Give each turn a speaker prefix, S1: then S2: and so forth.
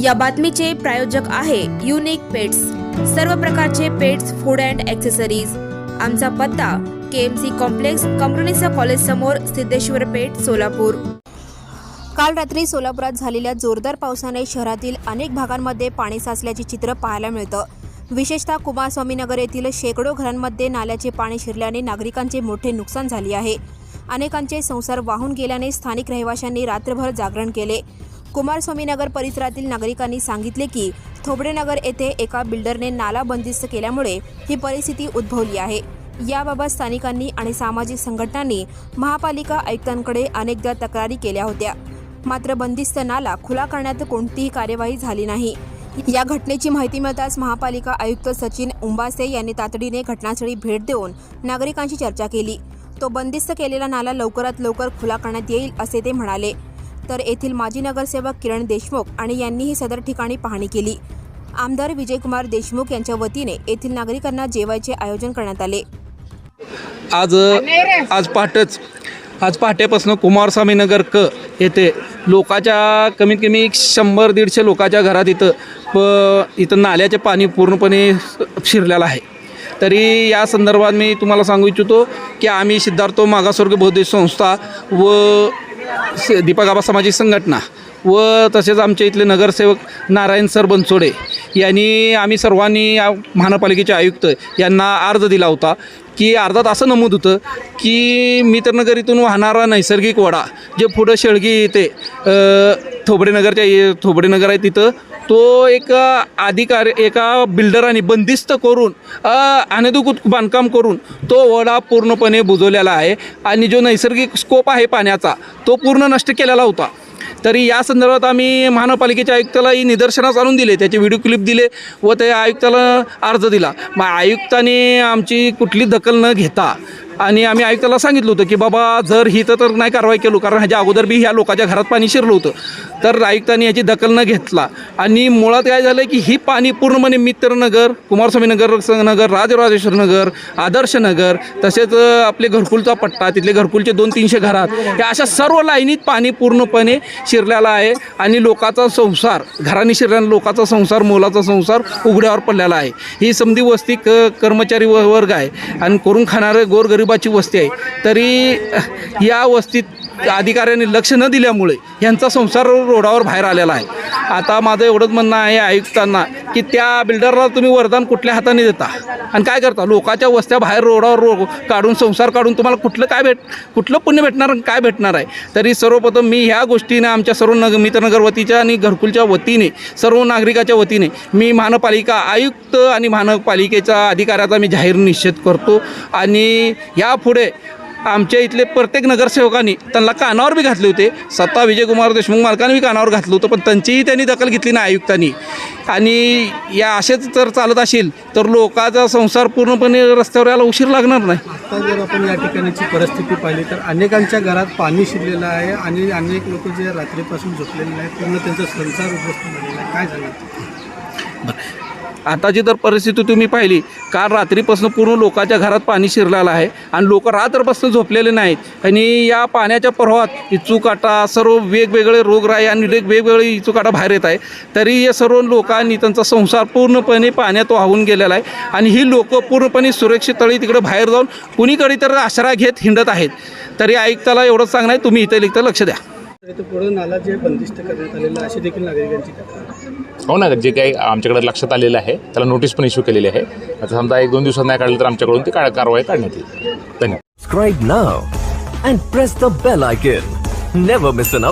S1: या बातमीचे प्रायोजक आहे युनिक पेट्स सर्व प्रकारचे पेट्स फूड अँड ॲक्सेसरीज आमचा पत्ता के एम सी कॉम्प्लेक्स कंपनीचा कॉलेज समोर सिद्धेश्वर पेठ सोलापूर. काल रात्री सोलापुरात झालेल्या जोरदार पावसाने शहरातील अनेक भागांमध्ये पाणी साचल्याचे चित्र पाहायला मिळतं. विशेषतः कुमारस्वामीनगर येथील शेकडो घरांमध्ये नाल्याचे पाणी शिरल्याने नागरिकांचे मोठे नुकसान झाले आहे. अनेकांचे संसार वाहून गेल्याने स्थानिक रहिवाशांनी रात्रभर जागरण केले. कुमारस्वामीनगर परिसरातील नागरिकांनी सांगितले की थोबडेनगर येथे एका बिल्डरने नाला बंदिस्त केल्यामुळे ही परिस्थिती उद्भवली आहे. याबाबत स्थानिकांनी आणि सामाजिक संघटनांनी महापालिका आयुक्तांकडे अनेकदा तक्रारी केल्या होत्या. मात्र बंदिस्त नाला खुला करण्यात कोणतीही कार्यवाही झाली नाही. या घटनेची माहिती मिळताच महापालिका आयुक्त सचिन उंबासे यांनी तातडीने घटनास्थळी भेट देऊन नागरिकांशी चर्चा केली. तो बंदिस्त केलेला नाला लवकरात लवकर खुला करण्यात येईल असे ते म्हणाले. तर येथील माजी नगरसेवक किरण देशमुख आणि यांनीही सदर ठिकाणी पाहणी केली. आमदार विजयकुमार देशमुख यांच्या वतीने येथील नागरिकांना जेवायचे आयोजन करण्यात आले.
S2: आज आज पहाटेच आज पहाटेपासून कुमारस्वामी नगर क येथे लोकाच्या कमीत कमी एक शंभर दीडशे लोकाच्या घरात इथं प इथं नाल्याचे पाणी पूर्णपणे शिरलेलं आहे. तरी या संदर्भात मी तुम्हाला सांगू इच्छितो की आम्ही सिद्धार्थ मागासवर्ग बौद्धिक संस्था व स- दीपक आबा सामाजिक संघटना व तसेच आमच्या इथले नगरसेवक नारायण सर बनसोडे यांनी आम्ही सर्वांनी या महानगरपालिकेचे आयुक्त यांना अर्ज दिला होता की अर्धात असं नमूद होतं की मित्रनगर इथून वाहणारा नैसर्गिक वडा जे पुढं शेळगी येते थोबडेनगरच्या ये- थोबडेनगर आहे तिथं तो एक अधिकारी एका बिल्डराने बंदिस्त करून अनधिकृत बांधकाम करून तो वडा पूर्णपणे बुजवलेला आहे. आणि जो नैसर्गिक स्कोप आहे पाण्याचा तो पूर्ण नष्ट केलेला होता. तरी या संदर्भात आम्ही महानगरपालिकेच्या आयुक्तालाही निदर्शनास आणून दिले त्याचे व्हिडिओ क्लिप दिले व त्या आयुक्ताला अर्ज दिला. मग आयुक्ताने आमची कुठली दखल न घेता आणि आम्ही आयुक्ताला सांगितलं होतं की बाबा जर ही तर नाही कारवाई केलो कारण ह्याच्या अगोदर बी ह्या लोकांच्या घरात पाणी शिरलं होतं. तर आयुक्तांनी याची दखल न घेतला. आणि मुळात काय झालं की ही पाणी पूर्णपणे मित्रनगर कुमारस्वामी नगर नगर राजराजेश्वर नगर आदर्श नगर तसेच आपले घरकुलचा पट्टा तिथले घरकुलचे दोन तीनशे घरात या अशा सर्व लाईनीत पाणी पूर्णपणे शिरलेला आहे. आणि लोकांचा संसार घराने शिरल्याने लोकांचा संसार मोलाचा संसार उघड्यावर पडलेला आहे. ही समधी वस्ती क कर्मचारी व- वर्ग आहे. आणि करून खाणारे गोरगरिबाची वस्ती आहे. तरी या वस्तीत अधिकाऱ्यांनी लक्ष न दिल्यामुळे यांचा संसार रोडावर बाहेर आलेला आहे. आता माझं एवढंच म्हणणं आहे आयुक्तांना की त्या बिल्डरला तुम्ही वरदान कुठल्या हाताने देता? आणि काय करता? लोकांच्या वस्त्या बाहेर रोडावर रो काढून संसार काढून तुम्हाला कुठलं काय भेट कुठलं पुण्य भेटणार आणि काय भेटणार आहे? तरी सर्वप्रथम मी ह्या गोष्टीने आमच्या सर्व नग मित्रनगर वतीच्या आणि घरकुलच्या वतीने सर्व नागरिकाच्या वतीने मी महानगरपालिका आयुक्त आणि महानगरपालिकेच्या अधिकाऱ्याचा मी जाहीर निषेध करतो. आणि यापुढे आमच्या इथले प्रत्येक नगरसेवकांनी त्यांना कानावर बी घातले होते. सत्ता विजयकुमार देशमुख मालकांनी बी कानावर घातलं होतं पण त्यांचीही त्यांनी दखल घेतली नाही आयुक्तांनी. आणि या असेच जर चालत असेल तर लोकांचा संसार पूर्णपणे रस्त्यावर यायला उशीर लागणार नाही.
S3: आता जर आपण या ठिकाणीची परिस्थिती पाहिली तर अनेकांच्या घरात पाणी शिरलेलं आहे आणि अनेक लोक जे रात्रीपासून झोपलेले आहेत पूर्ण त्यांचा संसार उद्ध्वस्त झालेला आहे. काय झालं
S2: आताची तर परिस्थिती तुम्ही पाहिली. काल रात्रीपासून पूर्ण लोकांच्या घरात पाणी शिरलेलं आहे आणि लोक रात्रपासून झोपलेले नाहीत. आणि या पाण्याच्या प्रवाहात इचूकाटा सर्व वेगवेगळे रोगराई आणि वेगवेगळे इचूकाटा बाहेर येत आहे. तरी या सर्व लोकांनी त्यांचा संसार पूर्णपणे पाण्यात वाहून गेलेला आहे. आणि ही लोक पूर्णपणे सुरक्षित तळी तिकडे बाहेर जाऊन कुणीकडे तर आश्रय घेत हिंडत आहेत. तरी आयुक्ताला एवढंच सांगणं आहे. तुम्ही इथं लिखतं लक्ष द्या.
S3: पुढे नाला जे बंदिस्त करण्यात आलेलं आहे, अशी देखील नागरिकांची तक्रार आहे.
S4: हो ना जे काही आमच्याकडे लक्षात आलेलं आहे त्याला नोटीस पण इश्यू केलेली आहे आता समजा एक दोन दिवसात नाही काढलं तर आमच्याकडून ती कारवाई काढण्यात येईल धन्यवाद
S5: Subscribe now and press the bell icon. Never miss an update.